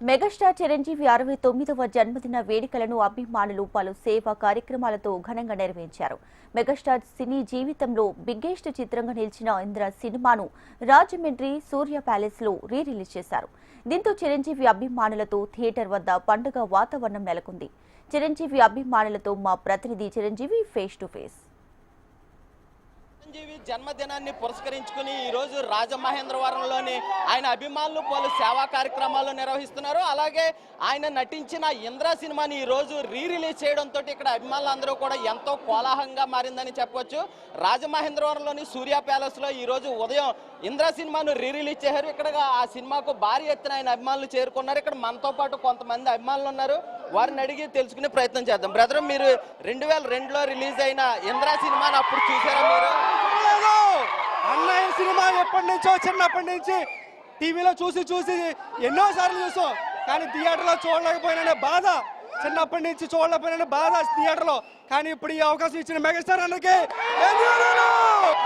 Megastar Chiranjeevi అరవై తొమ్మిదవ జన్మదిన వేడుకలను అభిమానులు పలు సేవా కార్యక్రమాలతో ఘనంగా నిర్వహించారు. మెగాస్టార్ సినీ జీవితంలో బిగ్గెస్ట్ చిత్రంగా నిలిచిన ఇంద్ర సినిమాను రాజమండ్రి సూర్య ప్యాలెస్లో రీ రిలీజ్ చేశారు. దీంతో చిరంజీవి అభిమానులతో థియేటర్ వద్ద పండుగ వాతావరణం నెలకొంది. చిరంజీవి అభిమానులతో మా ప్రతినిధి Chiranjeevi face to face Chiranjeevi జన్మదినాన్ని పురస్కరించుకుని ఈ రోజు రాజమహేంద్రవరంలోని ఆయన అభిమానులు పలు సేవా కార్యక్రమాలు నిర్వహిస్తున్నారు. అలాగే ఆయన నటించిన ఇంద్ర సినిమాని ఈ రోజు రీ రిలీజ్ చేయడంతో ఇక్కడ అభిమానులందరూ కూడా ఎంతో కోలాహంగా మారిందని చెప్పొచ్చు. రాజమహేంద్రవరంలోని సూర్య ప్యాలెస్లో ఈ రోజు ఉదయం ఇంద్ర సినిమాను రీ రిలీజ్ చేశారు. ఇక్కడ ఆ సినిమాకు భారీ ఎత్తున ఆయన అభిమానులు చేరుకున్నారు. ఇక్కడ మనతో పాటు కొంతమంది అభిమానులు ఉన్నారు. వారిని అడిగి తెలుసుకునే ప్రయత్నం చేద్దాం. బ్రదర్ మీరు రెండు వేల రెండులో రిలీజ్ అయిన ఇంద్రా సినిమాని అప్పుడు చూసారా మీరు? అన్నయ్య సినిమా ఎప్పటి నుంచో చిన్నప్పటి నుంచి టీవీలో చూసి చూసి ఎన్నో సార్లు చూసాం కానీ థియేటర్లో చూడలేకపోయినా బాధ. చిన్నప్పటి నుంచి చూడలేకపోయిన బాధ థియేటర్లో. కానీ ఇప్పుడు ఈ అవకాశం ఇచ్చిన మెగాస్టార్ అన్నకి అన్నా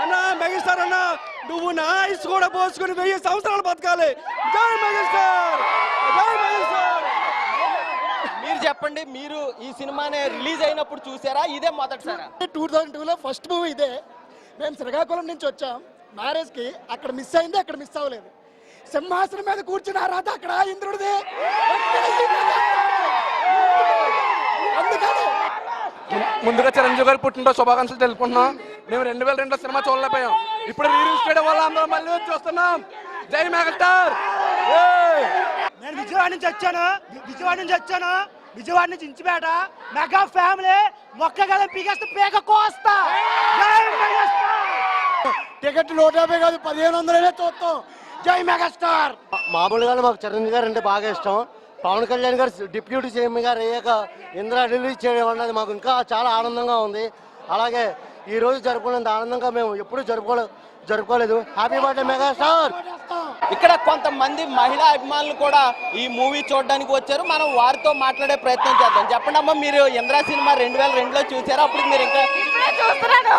అన్న మెగాస్టార్ అన్న నువ్వు నా ఐస్ కూడా పోసుకుని వెయ్యి సంవత్సరాలు బతకాలి. మెగాస్టార్ మీరు చెప్పండి మీరు ఈ సినిమాని రిలీజ్ అయినప్పుడు చూసారా? ఇదే మొదటిసారా? టూ థౌజండ్ టూలో ఫస్ట్ మూవీ ఇదే. మేము శ్రీకాకుళం నుంచి వచ్చాం. మ్యారేజ్కి అక్కడ మిస్ అయింది అక్కడ మిస్ అవ్వలేదు. సింహాసనం మీద కూర్చున్న రాత అక్కడ ఇంద్రుడిది? అందుకని ముందుగా చిరంజీవి గారి పుట్టినరోజు శుభాకాంక్షలు తెలుపుకుంటున్నాం. మేము రెండు వేల రెండులో సినిమా చూడలేకపోయాం. ఇప్పుడు రీల్స్ చేయడం వల్ల అందరం మళ్ళీ చూస్తున్నాం జై మెగాస్టార్ ఏయ్! నేను విజయవాడ నుంచి వచ్చాను. విజయవాడ నుంచి వచ్చాను. విజయవాడ నుంచి ఇంచిపేట మెగా ఫ్యామిలీ మొక్క కదా పీకేస్తే పీక కోస్తా. టికెట్ నూట యాభై కాదు పదిహేను వందలనే చూస్తాం. జై మెగాస్టార్. మామూలుగానే మాకు చిరంజీవి గారు అంటే బాగా ఇష్టం. పవన్ కళ్యాణ్ గారు డిప్యూటీ సీఎం గారు అయ్యాక ఇందిరా రిలీజ్ చేయడం అన్నది మాకు ఇంకా చాలా ఆనందంగా ఉంది. అలాగే ఈ రోజు జరుపుకున్నంత ఆనందంగా మేము ఎప్పుడూ జరుపుకోలే జరుపుకోలేదు. హ్యాపీ బర్త్డే మెగాస్టార్ ఇక్కడ కొంతమంది మహిళా అభిమానులు కూడా ఈ మూవీ చూడడానికి వచ్చారు. మనం వారితో మాట్లాడే ప్రయత్నం చేద్దాం. చెప్పండి అమ్మా మీరు ఇంద్ర సినిమా రెండు వేల రెండులో చూసారా? అప్పుడు మీరు ఇంకా చూస్తున్నాను.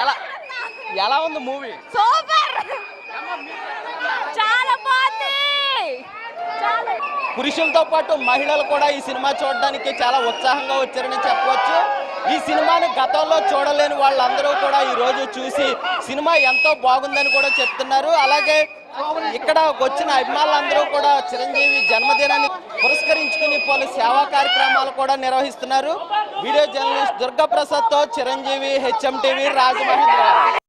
ఎలా ఎలా ఉంది మూవీ? సూపర్ చాలా బాగుంది చాలా పురుషులతో పాటు మహిళలు కూడా ఈ సినిమా చూడడానికి చాలా ఉత్సాహంగా వచ్చారని చెప్పవచ్చు. ఈ సినిమాని గతంలో చూడలేని వాళ్ళందరూ కూడా ఈ రోజు చూసి సినిమా ఎంతో బాగుందని కూడా చెప్తున్నారు. అలాగే ఇక్కడ వచ్చిన అభిమానులందరూ కూడా చిరంజీవి జన్మదినాన్ని పురస్కరించుకుని పలు సేవా కార్యక్రమాలు కూడా నిర్వహిస్తున్నారు. వీడియో జర్నలిస్ట్ దుర్గాప్రసాద్తో చిరంజీవి హెచ్ఎం టీవీ రాజమహేంద్ర